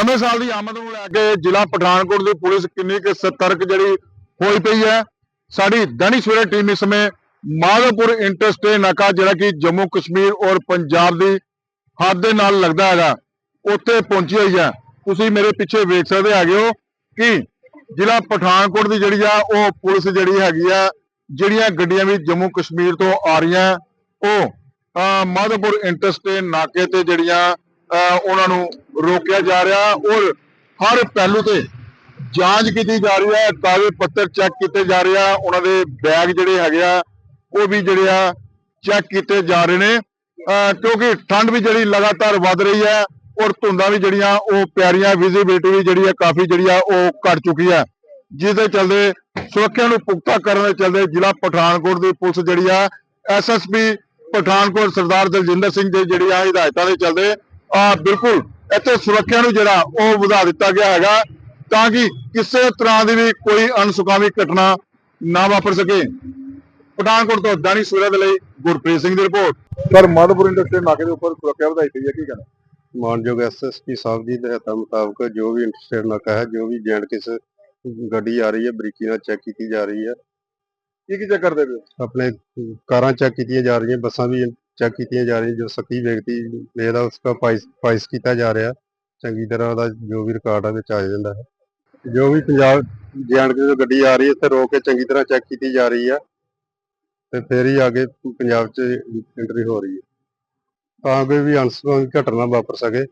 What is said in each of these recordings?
ਨਵੇਂ ਸਾਲ ਦੀ ਆਮਦ ਨੂੰ ਲੈ ਕੇ ਜ਼ਿਲ੍ਹਾ ਪਠਾਨਕੋਟ ਦੀ ਪੁਲਿਸ ਕਿੰਨੀ ਕੁ ਸਤਰਕ ਜਿਹੜੀ ਹੋਈ ਪਈ ਹੈ। ਸਾਡੀ ਦੈਨਿਕ ਸਵੇਰਾ ਟੀਮ ਇਸ ਸਮੇਂ ਮਾਧੋਪੁਰ ਇੰਟਰਸਟੇ ਨਾਕਾ ਜਿਹੜਾ ਕਿ ਜੰਮੂ ਕਸ਼ਮੀਰ ਔਰ ਪੰਜਾਬ ਦੀ ਹੱਦ ਦੇ ਨਾਲ ਲੱਗਦਾ ਹੈਗਾ ਉੱਥੇ ਪਹੁੰਚੀ ਹੋਈ ਹੈ। ਤੁਸੀਂ ਮੇਰੇ ਪਿੱਛੇ ਵੇਖ ਸਕਦੇ ਹੈਗੇ ਹੋ ਕਿ ਜ਼ਿਲ੍ਹਾ ਪਠਾਨਕੋਟ ਦੀ ਜਿਹੜੀ ਆ ਉਹ ਪੁਲਿਸ ਜਿਹੜੀ ਹੈਗੀ ਆ ਜਿਹੜੀਆਂ ਗੱਡੀਆਂ ਵੀ ਜੰਮੂ ਕਸ਼ਮੀਰ ਤੋਂ ਆ ਰਹੀਆਂ ਉਹ ਅਹ, ਮਾਧੋਪੁਰ ਇੰਟਰਸਟੇ ਨਾਕੇ ਤੇ ਜਿਹੜੀਆਂ ਉਹਨਾਂ ਨੂੰ ਰੋਕਿਆ ਜਾ ਰਿਹਾ ਔਰ ਹਰ ਪਹਿਲੂ ਤੇ ਜਾਂਚ ਕੀਤੀ ਜਾ ਰਹੀ ਹੈ ਕਾਗਜ਼ ਪੱਤਰ ਚੈੱਕ ਕੀਤੇ ਜਾ ਰਹੇ ਆ, ਉਹਨਾਂ ਦੇ ਬੈਗ ਜਿਹੜੇ ਹੈਗੇ ਆ, ਉਹ ਵੀ ਜਿਹੜੇ ਆ ਚੈੱਕ ਕੀਤੇ ਜਾ ਰਹੇ ਨੇ। ਕਿਉਂਕਿ ਠੰਡ ਵੀ ਜਿਹੜੀ ਲਗਾਤਾਰ ਵੱਧ ਰਹੀ ਹੈ ਔਰ ਧੁੰਦਾਂ ਵੀ ਜਿਹੜੀਆਂ ਉਹ ਪਿਆਰੀਆਂ ਵਿਜ਼ਿਬਿਲਟੀ ਵੀ ਜਿਹੜੀ ਹੈ ਕਾਫੀ ਜਿਹੜੀ ਆ ਉਹ ਘਟ ਚੁੱਕੀ ਹੈ। ਜਿਸ ਦੇ ਚੱਲਦੇ ਸੁਰੱਖਿਆ ਨੂੰ ਪੁਖਤਾ ਕਰਨ ਦੇ ਚੱਲਦੇ ਜ਼ਿਲ੍ਹਾ ਪਠਾਨਕੋਟ ਦੀ ਪੁਲਿਸ ਜਿਹੜੀ ਆ ਐਸਐਸਪੀ ਪਠਾਨਕੋਟ ਸਰਦਾਰ ਦਲਜਿੰਦਰ ਸਿੰਘ ਦੇ ਜਿਹੜੀ ਆ ਹਦਾਇਤਾਂ ਦੇ ਚੱਲਦੇ ਆ ਬਿਲਕੁਲ ਇੱਥੇ ਸੁਰੱਖਿਆ ਨੂੰ ਜਿਹੜਾ ਉਹ ਵਧਾ ਦਿੱਤਾ ਗਿਆ ਹੈਗਾ ਤਾਂ ਕਿ ਕਿਸੇ ਤਰ੍ਹਾਂ ਦੀ ਵੀ ਕੋਈ ਅਨਸੁਖਾਵੀ ਘਟਨਾ ਨਾ ਵਾਪਰ ਸਕੇ। ਪਠਾਨਕੋਟ ਤੋਂ ਦਾਨੀ ਸੂਰਿਆ ਦੇ ਲਈ ਗੁਰਪ੍ਰੀਤ ਸਿੰਘ ਦੀ ਰਿਪੋਰਟ। ਸਰ ਮਾਧੋਪੁਰ ਇੰਡਸਟਰੀ ਨਾਕੇ ਦੇ ਉੱਪਰ ਸੁਰੱਖਿਆ ਵਧਾਈ ਗਈ ਹੈ ਕੀ ਕਹਿਣਾ? ਮਾਨਯੋਗ ਐਸਐਸਪੀ ਸਾਹਿਬ ਦੀ ਹਦਾਇਤਾਂ ਮੁਤਾਬਕ ਜੋ ਵੀ ਇੰਟਰਸਟੇਡ ਨਾਕਾ ਹੈ ਜੋ ਵੀ ਜੈਂਡ ਕਿਸ ਗੱਡੀ ਆ ਰਹੀ ਹੈ ਬਰੀਕੀ ਨਾਲ ਚੈੱਕ ਕੀਤੀ ਜਾ ਰਹੀ ਹੈ। ਕੀ ਕੀ ਚੈੱਕ ਕਰਦੇ ਪਏ ਆਪਣੇ ਕਾਰਾਂ ਚੈੱਕ ਕੀਤੀਆਂ ਜਾ ਰਹੀਆਂ ਬੱਸਾਂ ਵੀ ਚੈੱਕ ਕੀਤੀਆਂ ਜਾ ਰਹੀਆਂ, ਜੋ ਸਖੀ ਵਿਅਕਤੀ ਲੈਦਾ ਉਸका ਪਾਈਸ ਪਾਈਸ ਕੀਤਾ ਜਾ ਰਿਹਾ, ਚੰਗੀ ਤਰ੍ਹਾਂ ਉਹਦਾ ਜੋ ਵੀ ਰਿਕਾਰਡ ਹੈ ਵਿੱਚ ਆ ਜਾਂਦਾ ਹੈ। ਜੋ ਵੀ ਪੰਜਾਬ ਜੈਂਡ ਕਿਸ ਗੱਡੀ ਆ ਰਹੀ ਹੈ, ਇੱਥੇ ਰੋਕ ਕੇ ਚੰਗੀ ਤਰ੍ਹਾਂ ਚੈੱਕ ਕੀਤੀ ਜਾ ਰਹੀ ਹੈ ਤੇ ਫੇਰ ਹੀ ਅੱਗੇ ਪੰਜਾਬ 'ਚ ਐਂਟਰੀ ਹੋ ਰਹੀ ਹੈ। ਤਾਂ ਕੋਈ ਵੀ ਅਨਸੁਖਾਵੀ ਘਟਨਾ ਵਾਪਰ ਸਕੇ।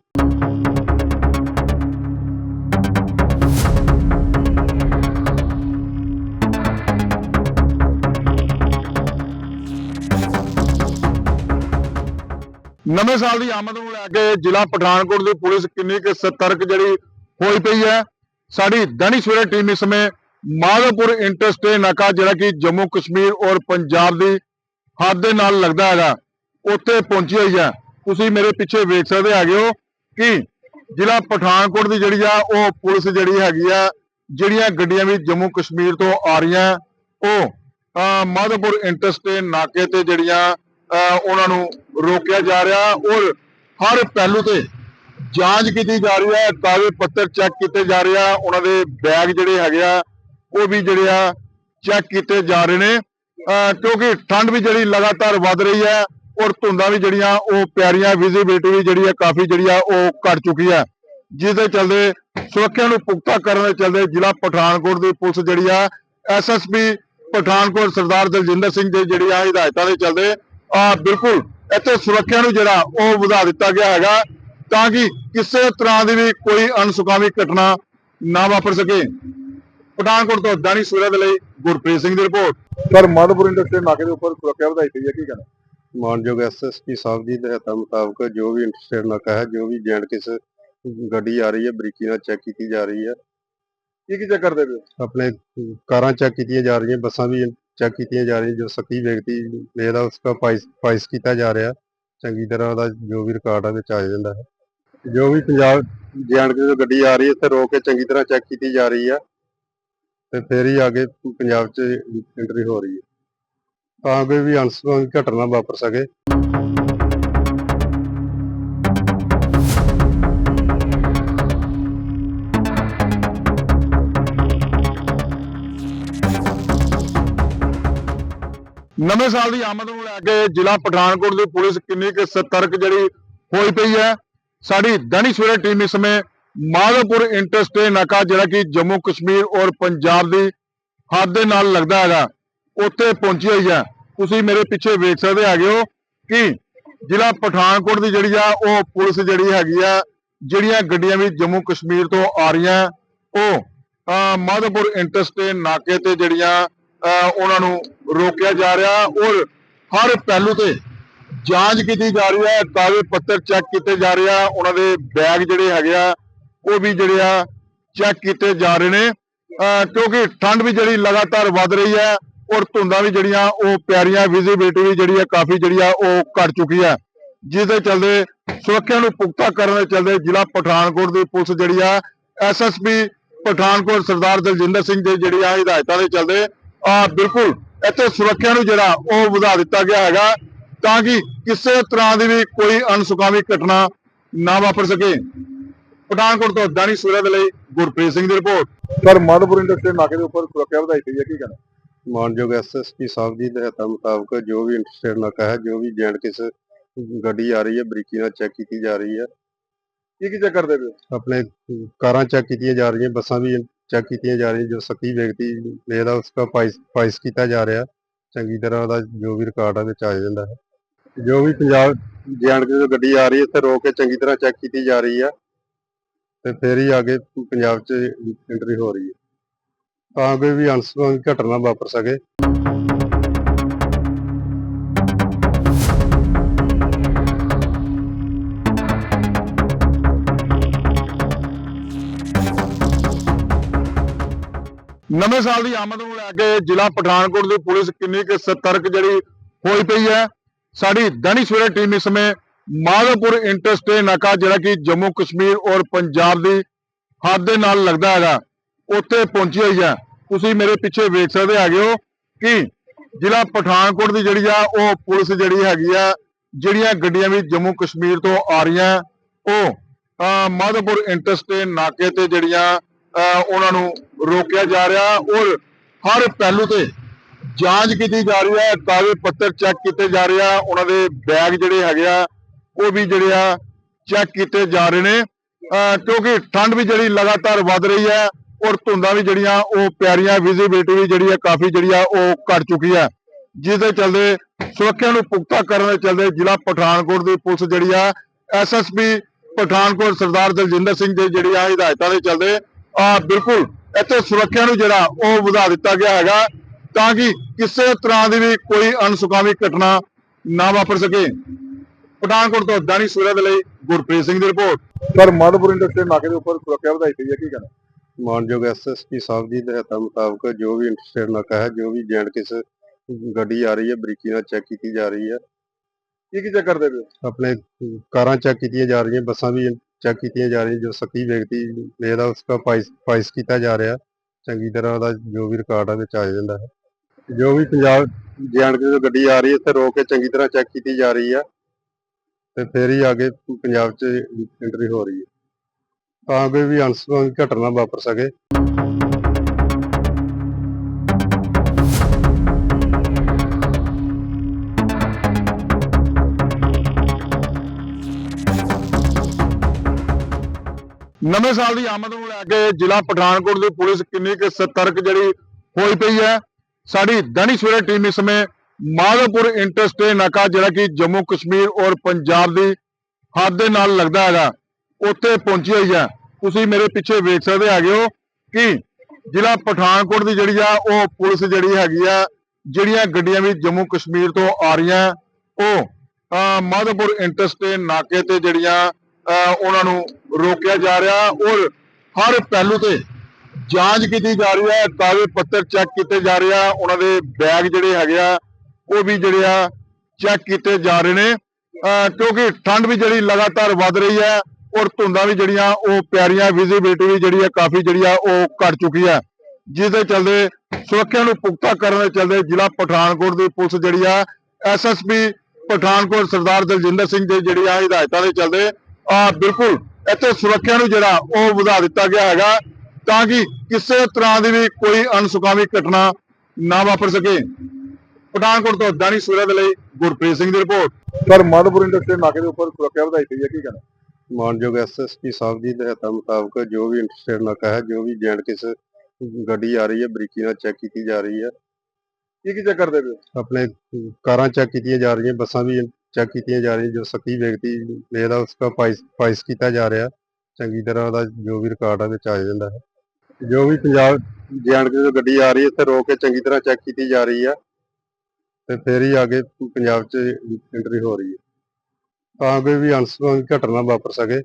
ਨਵੇਂ ਸਾਲ ਦੀ ਆਮਦ ਨੂੰ ਲੈ ਕੇ ਜ਼ਿਲ੍ਹਾ ਪਠਾਨਕੋਟ ਦੀ ਪੁਲਿਸ ਕਿੰਨੀ ਕੁ ਸਤਰਕ ਜਿਹੜੀ ਹੋਈ ਪਈ ਹੈ। ਸਾਡੀ ਦੈਨਿਕ ਸਵੇਰਾ ਟੀਮ ਇਸ ਸਮੇਂ ਮਾਧੋਪੁਰ ਇੰਟਰਸਟੇ ਨਾਕਾ ਜਿਹੜਾ ਕਿ ਜੰਮੂ ਕਸ਼ਮੀਰ ਔਰ ਪੰਜਾਬ ਦੀ ਹੱਦ ਦੇ ਨਾਲ ਲੱਗਦਾ ਹੈਗਾ ਉੱਥੇ ਪਹੁੰਚੀ ਹੋਈ ਹੈ। ਤੁਸੀਂ ਮੇਰੇ ਪਿੱਛੇ ਵੇਖ ਸਕਦੇ ਹੈਗੇ ਹੋ ਕਿ ਜ਼ਿਲ੍ਹਾ ਪਠਾਨਕੋਟ ਦੀ ਜਿਹੜੀ ਆ ਉਹ ਪੁਲਿਸ ਜਿਹੜੀ ਹੈਗੀ ਆ ਜਿਹੜੀਆਂ ਗੱਡੀਆਂ ਵੀ ਜੰਮੂ ਕਸ਼ਮੀਰ ਤੋਂ ਆ ਰਹੀਆਂ ਉਹ ਅਹ, ਮਾਧੋਪੁਰ ਇੰਟਰਸਟੇ ਨਾਕੇ ਤੇ ਜਿਹੜੀਆਂ ਉਹਨਾਂ ਨੂੰ ਰੋਕਿਆ ਜਾ ਰਿਹਾ ਔਰ ਹਰ ਪਹਿਲੂ ਤੇ ਜਾਂਚ ਕੀਤੀ ਜਾ ਰਹੀ ਹੈ ਕਾਗਜ਼ ਪੱਤਰ ਚੈੱਕ ਕੀਤੇ ਜਾ ਰਹੇ ਆ, ਉਹਨਾਂ ਦੇ ਬੈਗ ਜਿਹੜੇ ਹੈਗੇ ਆ, ਉਹ ਵੀ ਜਿਹੜੇ ਆ ਚੈੱਕ ਕੀਤੇ ਜਾ ਰਹੇ ਨੇ। ਕਿਉਂਕਿ ਠੰਡ ਵੀ ਜਿਹੜੀ ਲਗਾਤਾਰ ਵੱਧ ਰਹੀ ਹੈ ਔਰ ਧੁੰਦਾਂ ਵੀ ਜਿਹੜੀਆਂ ਉਹ ਪਿਆਰੀਆਂ ਵਿਜ਼ਿਬਿਲਟੀ ਵੀ ਜਿਹੜੀ ਹੈ ਕਾਫੀ ਜਿਹੜੀ ਆ ਉਹ ਘਟ ਚੁੱਕੀ ਹੈ। ਜਿਸ ਦੇ ਚੱਲਦੇ ਸੁਰੱਖਿਆ ਨੂੰ ਪੁਖਤਾ ਕਰਨ ਦੇ ਚਲਦੇ ਜ਼ਿਲ੍ਹਾ ਪਠਾਨਕੋਟ ਦੀ ਪੁਲਿਸ ਜਿਹੜੀ ਆ ਐਸਐਸਪੀ ਪਠਾਨਕੋਟ ਸਰਦਾਰ ਦਲਜਿੰਦਰ ਸਿੰਘ ਦੇ ਜਿਹੜੀ ਆ ਹਦਾਇਤਾਂ ਦੇ ਚਲਦੇ ਬਿਲਕੁਲ ਇੱਥੇ ਸੁਰੱਖਿਆ ਨੂੰ ਜਿਹੜਾ ਉਹ ਵਧਾ ਦਿੱਤਾ ਗਿਆ ਹੈਗਾ ਤਾਂ ਕਿ ਕਿਸੇ ਤਰ੍ਹਾਂ ਦੀ ਵੀ ਕੋਈ ਅਨਸੁਖਾਵੀ ਘਟਨਾ ਨਾ ਵਾਪਰ ਸਕੇ। ਪਠਾਨਕੋਟ ਤੋਂ ਦਾਨੀ ਸੂਰਿਆ ਦੇ ਲਈ ਗੁਰਪ੍ਰੀਤ ਸਿੰਘ ਦੀ ਰਿਪੋਰਟ। ਸਰ ਮਾਧੋਪੁਰ ਇੰਡਸਟਰੀ ਨਾਕੇ ਦੇ ਉੱਪਰ ਸੁਰੱਖਿਆ ਵਧਾਈ ਗਈ ਹੈ ਕੀ ਕਹਿਣਾ? ਮਾਨਯੋਗ ਐਸਐਸਪੀ ਸਾਹਿਬ ਦੀ ਹਦਾਇਤਾਂ ਮੁਤਾਬਕ ਜੋ ਵੀ ਇੰਟਰਸਟੇਡ ਨਾਕਾ ਹੈ ਜੋ ਵੀ ਜੈਂਡ ਕਿਸ ਗੱਡੀ ਆ ਰਹੀ ਹੈ ਬਰੀਕੀ ਨਾਲ ਚੈੱਕ ਕੀਤੀ ਜਾ ਰਹੀ ਹੈ। ਕੀ ਕੀ ਚੈੱਕ ਕਰਦੇ ਪਏ ਆਪਣੇ ਕਾਰਾਂ ਚੈੱਕ ਕੀਤੀਆਂ ਜਾ ਰਹੀਆਂ ਬੱਸਾਂ ਵੀ ਚੈੱਕ ਕੀਤੀਆਂ ਜਾ ਰਹੀਆਂ, ਜੋ ਸਖੀ ਵਿਅਕਤੀ ਲੈਦਾ ਉਸका ਪਾਈਸ ਕੀਤਾ ਜਾ ਰਿਹਾ, ਚੰਗੀ ਤਰ੍ਹਾਂ ਉਹਦਾ ਜੋ ਵੀ ਰਿਕਾਰਡ ਹੈ ਵਿੱਚ ਆ ਜਾਂਦਾ ਹੈ। ਜੋ ਵੀ ਪੰਜਾਬ ਜੈਂਡ ਕਿਸ ਗੱਡੀ ਆ ਰਹੀ ਹੈ, ਇੱਥੇ ਰੋਕ ਕੇ ਚੰਗੀ ਤਰ੍ਹਾਂ ਚੈੱਕ ਕੀਤੀ ਜਾ ਰਹੀ ਹੈ ਤੇ ਫਿਰ ਹੀ ਅੱਗੇ ਪੰਜਾਬ 'ਚ ਐਂਟਰੀ ਹੋ ਰਹੀ ਹੈ। ਤਾਂ ਕੋਈ ਵੀ ਅਨਸੁਖਾਵੀ ਘਟਨਾ ਵਾਪਰ ਸਕੇ। ਨਵੇਂ ਸਾਲ ਦੀ ਆਮਦ ਨੂੰ ਲੈ ਕੇ ਜ਼ਿਲ੍ਹਾ ਪਠਾਨਕੋਟ ਦੀ ਪੁਲਿਸ ਕਿੰਨੀ ਕੁ ਸਤਰਕ ਜਿਹੜੀ ਹੋਈ ਪਈ ਹੈ। ਸਾਡੀ ਦੈਨਿਕ ਸਵੇਰਾ ਟੀਮ ਇਸ ਸਮੇਂ ਮਾਧੋਪੁਰ ਇੰਟਰਸਟੇ ਨਾਕਾ, ਜਿਹੜਾ ਕਿ ਜੰਮੂ ਕਸ਼ਮੀਰ ਔਰ ਪੰਜਾਬ ਦੀ ਹੱਦ ਦੇ ਨਾਲ ਲੱਗਦਾ ਹੈਗਾ, ਉੱਥੇ ਪਹੁੰਚੀ ਹੋਈ ਹੈ। ਤੁਸੀਂ ਮੇਰੇ ਪਿੱਛੇ ਵੇਖ ਸਕਦੇ ਹੈਗੇ ਹੋ ਕਿ ਜ਼ਿਲ੍ਹਾ ਪਠਾਨਕੋਟ ਦੀ ਜਿਹੜੀ ਆ ਉਹ ਪੁਲਿਸ ਜਿਹੜੀ ਹੈਗੀ ਆ, ਜਿਹੜੀਆਂ ਗੱਡੀਆਂ ਵੀ ਜੰਮੂ ਕਸ਼ਮੀਰ ਤੋਂ ਆ ਰਹੀਆਂ, ਉਹ ਮਾਧੋਪੁਰ ਇੰਟਰਸਟੇ ਨਾਕੇ ਤੇ ਜਿਹੜੀਆਂ ਉਹਨਾਂ ਨੂੰ ਰੋਕਿਆ ਜਾ ਰਿਹਾ ਔਰ ਹਰ ਪਹਿਲੂ ਤੇ ਜਾਂਚ ਕੀਤੀ ਜਾ ਰਹੀ ਹੈ, ਕਾਗਜ਼ ਪੱਤਰ ਚੈੱਕ ਕੀਤੇ ਜਾ ਰਹੇ ਆ, ਉਹਨਾਂ ਦੇ ਬੈਗ ਜਿਹੜੇ ਹੈਗੇ ਆ, ਉਹ ਵੀ ਜਿਹੜੇ ਆ ਚੈੱਕ ਕੀਤੇ ਜਾ ਰਹੇ ਨੇ। ਕਿਉਂਕਿ ਠੰਡ ਵੀ ਜਿਹੜੀ ਲਗਾਤਾਰ ਵੱਧ ਰਹੀ ਹੈ ਔਰ ਧੁੰਦਾਂ ਵੀ ਜਿਹੜੀਆਂ, ਉਹ ਪਿਆਰੀਆਂ ਵਿਜ਼ਿਬਿਲਟੀ ਵੀ ਜਿਹੜੀ ਆ ਕਾਫੀ ਜਿਹੜੀ ਆ, ਉਹ ਘਟ ਚੁੱਕੀ ਹੈ। ਜਿਸ ਚਲਦੇ ਸੁਰੱਖਿਆ ਨੂੰ ਪੁਖਤਾ ਕਰਨ ਦੇ ਚਲਦੇ ਜ਼ਿਲ੍ਹਾ ਪਠਾਨਕੋਟ ਦੀ ਪੁਲਿਸ ਜਿਹੜੀ ਆ ਐਸਐਸਪੀ ਪਠਾਨਕੋਟ ਸਰਦਾਰ ਦਲਜਿੰਦਰ ਸਿੰਘ ਦੇ ਜਿਹੜੀ ਆ, ਹਦਾਇਤਾਂ ਦੇ ਚਲਦੇ ਆ ਬਿਲਕੁਲ ਇੱਥੇ ਸੁਰੱਖਿਆ ਨੂੰ ਜਿਹੜਾ ਉਹ ਵਧਾ ਦਿੱਤਾ ਗਿਆ ਹੈਗਾ ਤਾਂ ਕਿ ਕਿਸੇ ਤਰ੍ਹਾਂ ਦੀ ਵੀ ਕੋਈ ਅਨਸੁਖਾਵੀ ਘਟਨਾ ਨਾ ਵਾਪਰ ਸਕੇ। ਪਠਾਨਕੋਟ ਤੋਂ ਦਾਨੀ ਸੂਰਤ ਦੇ ਲਈ ਗੁਰਪ੍ਰੀਤ ਸਿੰਘ ਦੀ ਰਿਪੋਰਟ। ਸਰ ਮਾਧੋਪੁਰ ਇੰਡਸਟਰੀ ਨਾਕੇ ਦੇ ਉੱਪਰ ਸੁਰੱਖਿਆ ਵਧਾਈ ਗਈ ਹੈ ਕੀ ਕਹਿਣਾ? ਮਾਨਯੋਗ ਐਸਐਸਪੀ ਸਾਹਿਬ ਦੀ ਹਦਾਇਤਾਂ ਮੁਤਾਬਕ ਜੋ ਵੀ ਇੰਟਰਸਟੇਡ ਨਾਕਾ ਹੈ ਜੋ ਵੀ ਜੈਂਡ ਕਿਸ ਗੱਡੀ ਆ ਰਹੀ ਹੈ ਬਰੀਕੀ ਨਾਲ ਚੈੱਕ ਕੀਤੀ ਜਾ ਰਹੀ ਹੈ। ਕੀ ਕੀ ਚੈੱਕ ਕਰਦੇ ਪਏ ਹੋ? ਆਪਣੇ ਕਾਰਾਂ ਚੈੱਕ ਕੀਤੀਆਂ ਜਾ ਰਹੀਆਂ ਬੱਸਾਂ ਵੀ ਚੈੱਕ ਕੀਤੀਆਂ ਜਾ ਰਹੀਆਂ, ਜੋ ਸਕੀ ਵਿਅਕਤੀ ਮੇਰਾ ਉਸका ਪਾਈਸ ਕੀਤਾ ਜਾ ਰਿਹਾ, ਚੰਗੀ ਤਰ੍ਹਾਂ ਉਹਦਾ ਜੋ ਵੀ ਰਿਕਾਰਡ ਆ ਵਿੱਚ ਆ ਜਾਂਦਾ ਹੈ। ਜੋ ਵੀ ਪੰਜਾਬ ਜੈਂਡ ਕਿਸ ਗੱਡੀ ਆ ਰਹੀ ਹੈ, ਇੱਥੇ ਰੋਕ ਕੇ ਚੰਗੀ ਤਰ੍ਹਾਂ ਚੈੱਕ ਕੀਤੀ ਜਾ ਰਹੀ ਹੈ ਤੇ ਫਿਰ ਹੀ ਅੱਗੇ ਪੰਜਾਬ 'ਚ ਐਂਟਰੀ ਹੋ ਰਹੀ ਹੈ। ਤਾਂ ਕੋਈ ਵੀ ਅਨਸੁਖਾਵੀ ਘਟਨਾ ਵਾਪਰ ਸਕੇ। ਨਵੇਂ ਸਾਲ ਦੀ ਆਮਦ ਨੂੰ ਲੈ ਕੇ ਜ਼ਿਲ੍ਹਾ ਪਠਾਨਕੋਟ ਦੀ ਪੁਲਿਸ ਕਿੰਨੀ ਕੁ ਸਤਰਕ ਜਿਹੜੀ ਹੋਈ ਪਈ ਹੈ। ਸਾਡੀ ਦੈਨਿਕ ਸਵੇਰੇ ਟੀਮ ਇਸ ਸਮੇਂ ਮਾਧੋਪੁਰ ਇੰਟਰਸਟੇ ਨਾਕਾ, ਜਿਹੜਾ ਕਿ ਜੰਮੂ ਕਸ਼ਮੀਰ ਔਰ ਪੰਜਾਬ ਦੀ ਹੱਦ ਦੇ ਨਾਲ ਲੱਗਦਾ ਹੈਗਾ, ਉੱਥੇ ਪਹੁੰਚੀ ਹੋਈ ਹੈ। ਤੁਸੀਂ ਮੇਰੇ ਪਿੱਛੇ ਵੇਖ ਸਕਦੇ ਹੈਗੇ ਹੋ ਕਿ ਜ਼ਿਲ੍ਹਾ ਪਠਾਨਕੋਟ ਦੀ ਜਿਹੜੀ ਆ ਉਹ ਪੁਲਿਸ ਜਿਹੜੀ ਹੈਗੀ ਆ, ਜਿਹੜੀਆਂ ਗੱਡੀਆਂ ਵੀ ਜੰਮੂ ਕਸ਼ਮੀਰ ਤੋਂ ਆ ਰਹੀਆਂ, ਉਹ ਮਾਧੋਪੁਰ ਇੰਟਰਸਟੇ ਨਾਕੇ ਤੇ ਜਿਹੜੀਆਂ ਉਹਨਾਂ ਨੂੰ ਰੋਕਿਆ ਜਾ ਰਿਹਾ ਔਰ ਹਰ ਪਹਿਲੂ ਤੇ ਜਾਂਚ ਕੀਤੀ ਜਾ ਰਹੀ ਹੈ ਕਾਗਜ਼ ਪੱਤਰ ਚੈੱਕ ਕੀਤੇ ਜਾ ਰਹੇ ਆ, ਉਹਨਾਂ ਦੇ ਬੈਗ ਜਿਹੜੇ ਹੈਗੇ ਆ, ਉਹ ਵੀ ਜਿਹੜੇ ਆ ਚੈੱਕ ਕੀਤੇ ਜਾ ਰਹੇ ਨੇ। ਕਿਉਂਕਿ ਠੰਡ ਵੀ ਜਿਹੜੀ ਲਗਾਤਾਰ ਵੱਧ ਰਹੀ ਹੈ ਔਰ ਧੁੰਦਾਂ ਵੀ ਜਿਹੜੀਆਂ ਉਹ ਪਿਆਰੀਆਂ ਵਿਜ਼ਿਬਿਲਟੀ ਵੀ ਜਿਹੜੀ ਆ ਕਾਫੀ ਜਿਹੜੀ ਆ ਉਹ ਘਟ ਚੁੱਕੀ ਹੈ। ਜਿਸ ਚਲਦੇ ਸੁਰੱਖਿਆ ਨੂੰ ਪੁਖਤਾ ਕਰਨ ਦੇ ਚਲਦੇ ਜ਼ਿਲ੍ਹਾ ਪਠਾਨਕੋਟ ਦੀ ਪੁਲਿਸ ਜਿਹੜੀ ਆ ਐਸਐਸਪੀ ਪਠਾਨਕੋਟ ਸਰਦਾਰ ਦਲਜਿੰਦਰ ਸਿੰਘ ਦੇ ਜਿਹੜੀ ਆ ਹਦਾਇਤਾਂ ਦੇ ਚਲਦੇ ਆ ਬਿਲਕੁਲ ਇੱਥੇ ਸੁਰੱਖਿਆ ਨੂੰ ਜਿਹੜਾ ਉਹ ਵਧਾ ਦਿੱਤਾ ਗਿਆ ਹੈਗਾ ਤਾਂ ਕਿ ਕਿਸੇ ਤਰ੍ਹਾਂ ਦੀ ਵੀ ਕੋਈ ਅਣਸੁਖਾਵੀ ਘਟਨਾ ਨਾ ਵਾਪਰ ਸਕੇ। ਪਠਾਨਕੋਟ ਤੋਂ ਦਾਨੀ ਸੂਰਤ ਦੇ ਲਈ ਗੁਰਪ੍ਰੀਤ ਸਿੰਘ ਦੀ ਰਿਪੋਰਟ। ਸਰ ਮਾਧੋਪੁਰ ਇੰਡਸਟਰੀ ਨਾਕੇ ਦੇ ਉੱਪਰ ਸੁਰੱਖਿਆ ਵਧਾਈ ਗਈ ਹੈ ਕੀ ਕਹਿਣਾ? ਮਾਨਯੋਗ ਐਸਐਸਪੀ ਸਾਹਿਬ ਦੀ ਹਦਾਇਤਾਂ ਮੁਤਾਬਕ ਜੋ ਵੀ ਇੰਟਰਸਟੇਡ ਨਾਕਾ ਹੈ ਜੋ ਵੀ ਜੈਂਡ ਕਿਸ ਗੱਡੀ ਆ ਰਹੀ ਹੈ ਬਰੀਕੀ ਨਾਲ ਚੈੱਕ ਕੀਤੀ ਜਾ ਰਹੀ ਹੈ। ਕੀ ਕੀ ਚੈੱਕ ਕਰਦੇ ਪਏ? ਆਪਣੇ ਕਾਰਾਂ ਚੈੱਕ ਕੀਤੀਆਂ ਜਾ ਰਹੀਆਂ ਬੱਸਾਂ ਵੀ ਚੈੱਕ ਕੀਤੀਆਂ ਜਾ ਰਹੀਆਂ, ਜੋ ਸਕੀ ਵਿਅਕਤੀ ਮੇਰਾ ਉਸका ਪਾਈਸ ਕੀਤਾ ਜਾ ਰਿਹਾ, ਚੰਗੀ ਤਰ੍ਹਾਂ ਉਹਦਾ ਜੋ ਵੀ ਰਿਕਾਰਡ ਆ ਵਿੱਚ ਆ ਜਾਂਦਾ ਹੈ। ਜੋ ਵੀ ਪੰਜਾਬ ਜੈਂਡ ਕਿਸ ਗੱਡੀ ਆ ਰਹੀ ਹੈ, ਇੱਥੇ ਰੋਕ ਕੇ ਚੰਗੀ ਤਰ੍ਹਾਂ ਚੈੱਕ ਕੀਤੀ ਜਾ ਰਹੀ ਹੈ ਤੇ ਫਿਰ ਹੀ ਅੱਗੇ ਪੰਜਾਬ 'ਚ ਐਂਟਰੀ ਹੋ ਰਹੀ ਹੈ। ਤਾਂ ਕੋਈ ਵੀ ਅਨਸੁਖਾਵੀ ਘਟਨਾ ਵਾਪਰ ਸਕੇ। ਨਵੇਂ ਸਾਲ ਦੀ ਆਮਦ ਨੂੰ ਲੈ ਕੇ ਜ਼ਿਲ੍ਹਾ ਪਠਾਨਕੋਟ ਦੀ ਪੁਲਿਸ ਕਿੰਨੀ ਕੁ ਸਤਰਕ ਜਿਹੜੀ ਹੋਈ ਪਈ ਹੈ। ਸਾਡੀ ਦੈਨਿਕ ਸਵੇਰੇ ਟੀਮ ਇਸ ਸਮੇਂ ਮਾਧੋਪੁਰ ਇੰਟਰਸਟੇ ਨਾਕਾ, ਜਿਹੜਾ ਕਿ ਜੰਮੂ ਕਸ਼ਮੀਰ ਔਰ ਪੰਜਾਬ ਦੀ ਹੱਦ ਦੇ ਨਾਲ ਲੱਗਦਾ ਹੈਗਾ, ਉੱਥੇ ਪਹੁੰਚੀ ਹੋਈ ਹੈ। ਤੁਸੀਂ ਮੇਰੇ ਪਿੱਛੇ ਵੇਖ ਸਕਦੇ ਹੈਗੇ ਹੋ ਕਿ ਜ਼ਿਲ੍ਹਾ ਪਠਾਨਕੋਟ ਦੀ ਜਿਹੜੀ ਆ, ਉਹ ਪੁਲਿਸ ਜਿਹੜੀ ਹੈਗੀ ਆ, ਜਿਹੜੀਆਂ ਗੱਡੀਆਂ ਵੀ ਜੰਮੂ ਕਸ਼ਮੀਰ ਤੋਂ ਆ ਰਹੀਆਂ, ਉਹ ਮਾਧੋਪੁਰ ਇੰਟਰਸਟੇ ਨਾਕੇ ਤੇ ਜਿਹੜੀਆਂ ਉਹਨਾਂ ਨੂੰ ਰੋਕਿਆ ਜਾ ਰਿਹਾ ਔਰ ਹਰ ਪਹਿਲੂ ਤੇ ਜਾਂਚ ਕੀਤੀ ਜਾ ਰਹੀ ਹੈ ਕਾਗਜ਼ ਪੱਤਰ ਚੈੱਕ ਕੀਤੇ ਜਾ ਰਹੇ ਆ, ਉਹਨਾਂ ਦੇ ਬੈਗ ਜਿਹੜੇ ਹੈਗੇ ਆ, ਉਹ ਵੀ ਜਿਹੜੇ ਆ ਚੈੱਕ ਕੀਤੇ ਜਾ ਰਹੇ ਨੇ। ਕਿਉਂਕਿ ਠੰਡ ਵੀ ਜਿਹੜੀ ਲਗਾਤਾਰ ਵੱਧ ਰਹੀ ਹੈ ਔਰ ਧੁੰਦਾਂ ਵੀ ਜਿਹੜੀਆਂ ਉਹ ਪਿਆਰੀਆਂ ਵਿਜ਼ਿਬਿਲਟੀ ਵੀ ਜਿਹੜੀ ਆ ਕਾਫੀ ਜਿਹੜੀ ਆ ਉਹ ਘਟ ਚੁੱਕੀ ਹੈ। ਜਿਸ ਦੇ ਚੱਲਦੇ ਸੁਰੱਖਿਆ ਨੂੰ ਪੁਖਤਾ ਕਰਨ ਦੇ ਚੱਲਦੇ ਜ਼ਿਲ੍ਹਾ ਪਠਾਨਕੋਟ ਦੀ ਪੁਲਿਸ ਜਿਹੜੀ ਆ ਐਸਐਸਪੀ ਪਠਾਨਕੋਟ ਸਰਦਾਰ ਦਲਜਿੰਦਰ ਸਿੰਘ ਦੇ ਜਿਹੜੀ ਆ ਹਦਾਇਤਾਂ ਦੇ ਚੱਲਦੇ ਆ ਬਿਲਕੁਲ ਇੱਥੇ ਸੁਰੱਖਿਆ ਨੂੰ ਜਿਹੜਾ ਉਹ ਵਧਾ ਦਿੱਤਾ ਗਿਆ ਹੈਗਾ ਤਾਂ ਕਿ ਕਿਸੇ ਤਰ੍ਹਾਂ ਦੀ ਵੀ ਕੋਈ ਅਣਸੁਖਾਵੀ ਘਟਨਾ ਨਾ ਵਾਪਰ ਸਕੇ। ਪਠਾਨਕੋਟ ਤੋਂ ਦਾਨੀ ਸੂਰਤ ਦੇ ਲਈ ਗੁਰਪ੍ਰੀਤ ਸਿੰਘ ਦੀ ਰਿਪੋਰਟ। ਸਰ ਮਾਧੋਪੁਰ ਇੰਡਸਟਰੀ ਨਾਕੇ ਦੇ ਉੱਪਰ ਸੁਰੱਖਿਆ ਵਧਾਈ ਗਈ ਹੈ ਕੀ ਕਹਿਣਾ? ਮਾਨਯੋਗ ਐਸਐਸਪੀ ਸਾਹਿਬ ਦੀ ਹਦਾਇਤਾਂ ਮੁਤਾਬਕ ਜੋ ਵੀ ਇੰਟਰਸਟੇਡ ਨਾਕਾ ਹੈ ਜੋ ਵੀ ਜੈਂਡ ਕਿਸ ਗੱਡੀ ਆ ਰਹੀ ਹੈ ਬਰੀਕੀ ਨਾਲ ਚੈੱਕ ਕੀਤੀ ਜਾ ਰਹੀ ਹੈ। ਕੀ ਕੀ ਚੈੱਕ ਕਰਦੇ ਪਏ? ਆਪਣੇ ਕਾਰਾਂ ਚੈੱਕ ਕੀਤੀਆਂ ਜਾ ਰਹੀਆਂ ਬੱਸਾਂ ਵੀ ਚੈੱਕ ਕੀਤੀਆਂ ਜਾ ਰਹੀਆਂ, ਜੋ ਸਕੀ ਵਿਅਕਤੀ ਮੇਰਾ ਉਸका ਪਾਈਸ ਪਾਈਸ ਕੀਤਾ ਜਾ ਰਿਹਾ, ਚੰਗੀ ਤਰ੍ਹਾਂ ਉਹਦਾ ਜੋ ਵੀ ਰਿਕਾਰਡ ਆ ਵਿੱਚ ਆ ਜਾਂਦਾ ਹੈ। ਜੋ ਵੀ ਪੰਜਾਬ ਜੈਂਡ ਕਿਸ ਗੱਡੀ ਆ ਰਹੀ ਹੈ ਇੱਥੇ ਰੋਕ ਕੇ ਚੰਗੀ ਤਰ੍ਹਾਂ ਚੈੱਕ ਕੀਤੀ ਜਾ ਰਹੀ ਹੈ ਤੇ ਫੇਰ ਹੀ ਅੱਗੇ ਪੰਜਾਬ 'ਚ ਐਂਟਰੀ ਹੋ ਰਹੀ ਹੈ। ਤਾਂ ਕੋਈ ਵੀ ਅਨਸੁਖਾਵੀ ਘਟਨਾ ਵਾਪਰ ਸਕੇ।